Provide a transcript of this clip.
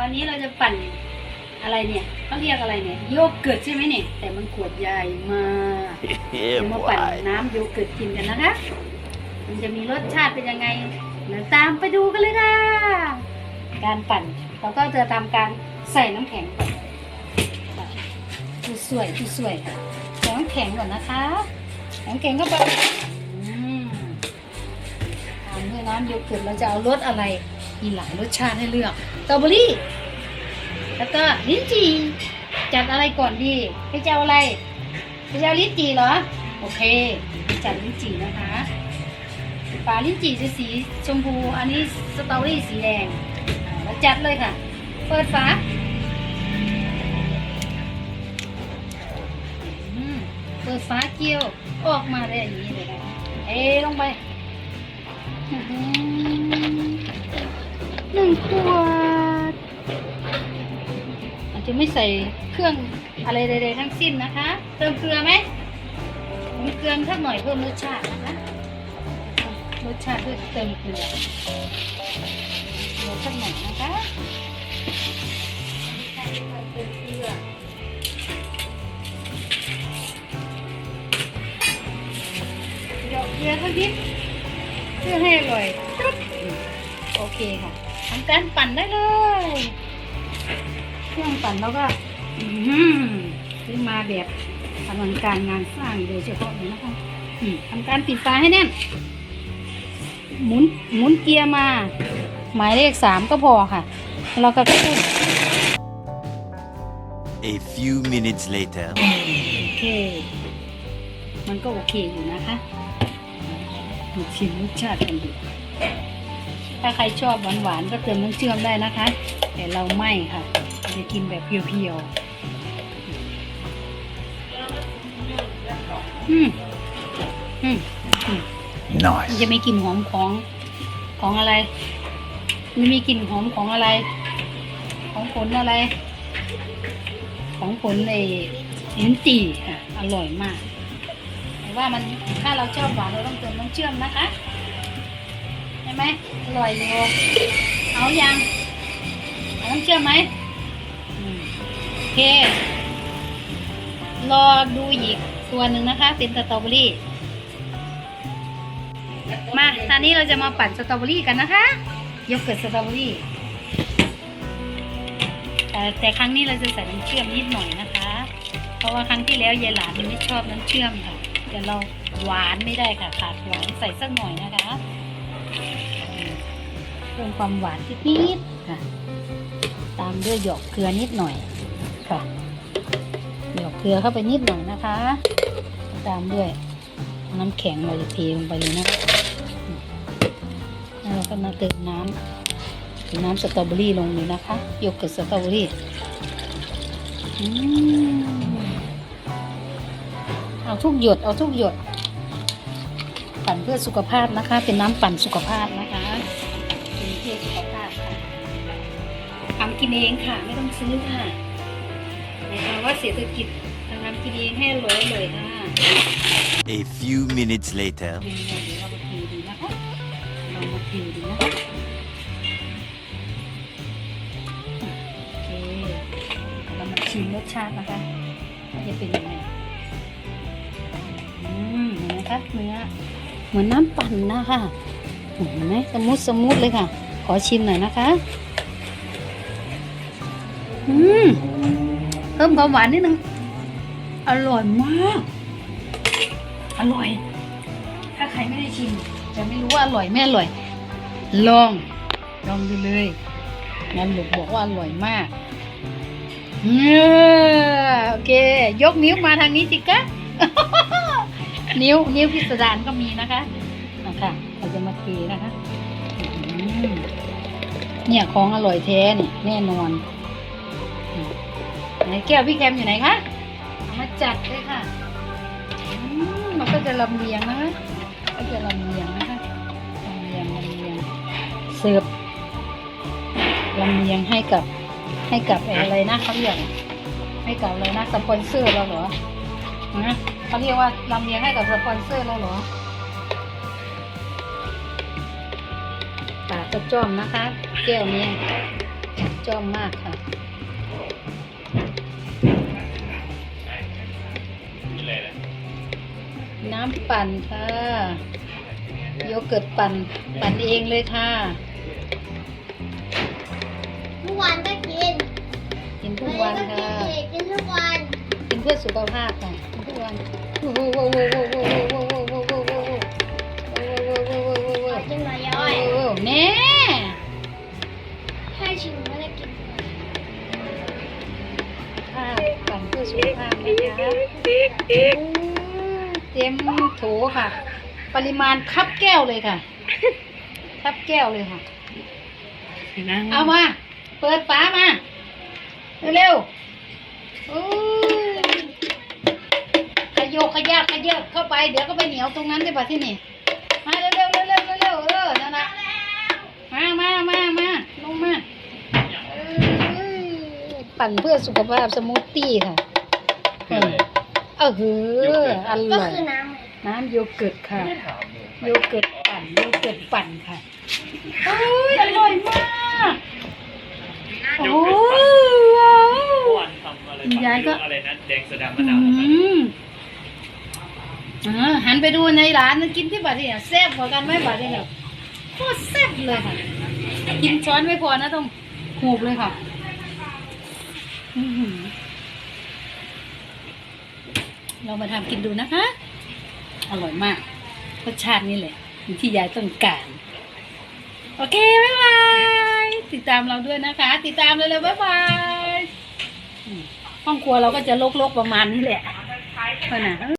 วันนี้เราจะปั่นอะไรเนี่ยเขาเรียกอะไรเนี่ยโยเกิร์ตใช่ไหมเนี่ยแต่มันขวดใหญ่มาก Yeah, เดี๋ยวมาปั่น boy. น้ำโยเกิร์ตกินกันนะคะ มันจะมีรสชาติเป็นยังไงเดี๋ยวตามไปดูกันเลยค่ะ การปั่นเราก็จะทำการใส่น้ำแข็งก่อนดูสวยดูสวยใส่น้ำแข็งก่อนนะคะน้ำแข็งก็ไปอืมตามด้วยน้ำโยเกิร์ตเราจะเอารสอะไร มีหลายรสชาติให้เลือกสตรอเบอรี่ แล้วก็ลิ้นจี่จัดอะไรก่อนดีให้เจ้าอะไรให้เจ้าลิ้นจี่เหรอ โอเค จัดลิ้นจี่นะคะฝาลิ้นจี่จะสีชมพู อันนี้สตรอเบอรี่สีแดงอ่าแล้วจัดเลยค่ะ เปิดฝาเปิดฝาเกี๊ยวออกมาได้อย่างนี้เลยนะเอลงไปอื หนึ่งขวดอาจจะไม่ใส่เครื่องอะไรใดๆทั้งสิ้นนะคะ เติมเกลือไหมมีเกลือสักหน่อยเพิ่มรสชาตินะคะรสชาติด้วยเติมเกลือเกลือสักหน่อยนะคะเติมเกลือเดี๋ยวเกลือสักนิดเพื่อให้อร่อยโอเคค่ะ ทำการปั่นได้เลย เครื่องปั่นแล้วก็อื้อหือซื้อมาแบบอลังการงานสร้างโดยเฉพาะเลยนะคะอืมทำการปิดฝาให้แน่น หมุนหมุนเกียร์มา หมายเลขสามก็พอค่ะแล้วก็กระตุ้น A few minutes later. โอเค มันก็โอเคอยู่นะคะ มาชิมรสชาติกันดู ถ้าใครชอบหวานๆก็เติมน้ำเชื่อมได้นะคะ แต่เราไม่ค่ะเราจะกินแบบเพียวๆอืมอืมมัน Nice. จะมีกลิ่นหอมของของอะไรมันมีกลิ่นหอมของอะไร ของผลอะไร ของผลไอ้ลิ้นจี่ค่ะ อร่อยมาก แต่ว่ามันถ้าเราชอบหวานเราต้องเติมน้ำเชื่อมนะคะใช่ ไหมอร่อยอยู่เอายังเอาน้ำเชื่อมไหมอืมโอเค รอดูอีกตัวหนึ่งนะคะ เป็นสตรอเบอรี่ มาตอนนี้เราจะมาปั่นสตรอเบอรี่กันนะคะโยเกิร์ตสตรอเบอรี่แต่แต่ครั้งนี้เราจะใส่น้ำเชื่อมนิดหน่อยนะคะ เพราะว่าครั้งที่แล้วยายหลานไม่ชอบน้ำเชื่อมค่ะแต่เราหวานไม่ได้ค่ะขาดหวานใส่สักหน่อยนะคะ เพิ่มความหวานนิดๆค่ะ ตามด้วยหยอกเกลือนิดหน่อยค่ะ หยอกเกลือเข้าไปนิดหน่อยนะคะ ตามด้วยน้ำแข็งเราจะเทลงไปเลยนะคะแล้วเราก็มาเติมน้ำเติมน้ำสตรอเบอรี่ลงเลยนะคะโยเกิร์ตสตรอเบอรี่อืมเอาทุกหยดเอาทุกหยดปั่นเพื่อสุขภาพนะคะ เป็นน้ำปั่นสุขภาพนะคะ พื่อสุขภาพค่ะทำกินเองค่ะ ไม่ต้องซื้อค่ะในภาวะเศรษฐกิจทำกินเองให้อร่อยเลยค่ะ A few minutes later. เดี๋ยวเรามาเทดูนะคะเรามาเทดูนะคะโอเคเรามาชิมรสชาตินะคะว่าจะเป็นยังไงอืมเห็นไหมคะเนื้อเหมือนน้ำปั่นนะคะเห็นไหมสมูทสมูทเลยค่ะ ขอชิมหน่อยนะคะ อืม เพิ่มความหวานนิดนึง อร่อยมาก อร่อย ถ้าใครไม่ได้ชิม จะไม่รู้ว่าอร่อยไม่อร่อย ลอง ลองดูเลยงั้นหลุกบอกว่าอร่อยมากเออโอเค ยกนิ้วมาทางนี้สิคะนิ้ว นิ้วพิสดารก็มีนะคะ นะคะเราจะมาเทนะคะ เนี่ยของอร่อยแท้นี่แน่นอนไหนแก้วพี่แคมอยู่ไหนคะเอามาจัดเลยค่ะอืมมันก็จะลำเลียงนะคะก็จะลำเลียงนะคะลำเลียงลำเลียงเสิร์ฟลำเลียงให้กับให้กับอะไรนะเขาเรียกให้กับอะไรนะสปอนเซอร์เราเหรอนะเขาเรียกว่าลำเลียงให้กับสปอนเซอร์เราเหรอปากกระจ้อมนะคะ แก้วนี้จอมมากค่ะน้ำปั่นค่ะโยเกิร์ตปั่นปั่นเองเลยค่ะทุกวันก็กินกินทุกวันก็ค่ะกินอีกกินทุกวันกินเพื่อสุขภาพค่ะกินทุกวันโอ้โหโอ้โหโอ้โห เต็มโถค่ะ ปริมาณคับแก้วเลยค่ะ คับแก้วเลยค่ะ เอามา เปิดฝามา เร็วๆขยโยกขยากขยเยอะเข้าไป เดี๋ยวก็ไปเหนียวตรงนั้นได้ป่ะที่นี่ มาเร็วๆเร็วๆเร็วๆเร็วๆเออนั่นนะมามามามาลงมาปั่นเพื่อสุขภาพสมูทตี้ค่ะ เออเออหืออก็ร่อย คือน้ำไงน้ำโยเกิร์ตค่ะโยเกิร์ตปั่นโยเกิร์ตปั่นค่ะโอ้ยอร่อยมากโอ้ว้าววันทำอะไรยายก็ อะไรนะแดงโซดามะอืนาวนะครับมอ่าหันไปดูในร้านนึงกินที่บัดเนี่ยแซ่บกว่ากันไหมบัดเนี่ยโคตรแซ่บเลยค่ะ กินช้อนไม่พอนะต้องหูบเลยค่ะ อื้อหือ เรามาทำกินดูนะคะ อร่อยมากรสชาตินี่แหละอยู่ที่ยายต้องการ โอเค บ๊ายบาย ติดตามเราด้วยนะคะ ติดตามเลยเลยบ๊ายบายห้องครัวเราก็จะลกๆประมาณนี้แหละเท่าด